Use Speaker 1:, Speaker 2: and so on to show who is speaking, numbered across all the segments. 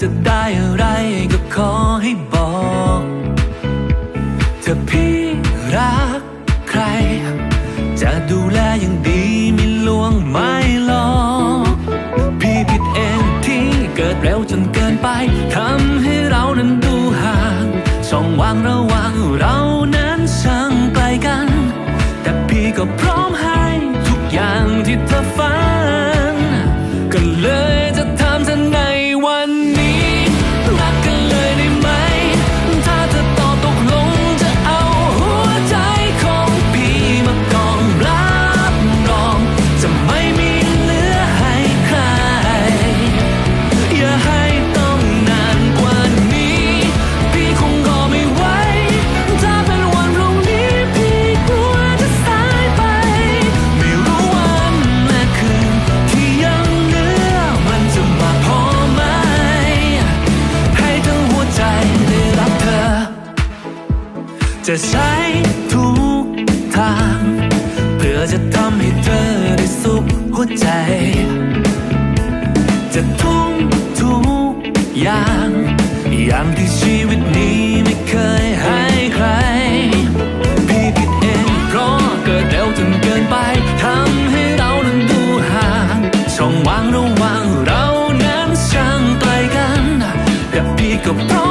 Speaker 1: จะได้อะไรก็ขอให้บอกถ้าพี่รักใคร จะดูแลอย่างดีไม่ลวงไม่หลอก พี่ผิดเองที่เกิดเร็วจนเกินไปทำ จะใช้ทุกทาง เพื่อจะทำให้เธอได้สุขหัวใจ จะทุ่มทุกอย่าง อย่างที่ชีวิตนี้ไม่เคยให้ใคร พี่ผิดเองเพราะเกิดเร็วจนเกินไปทำให้เรานั้นดูห่าง ช่องว่างระหว่างเรานั้นช่างไกลกัน แต่พี่ก็พร้อ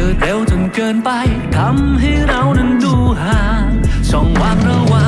Speaker 1: เกิดเร็วจนเกินไปทำให้เรานั้นดูห่างช่องว่างระหว่าง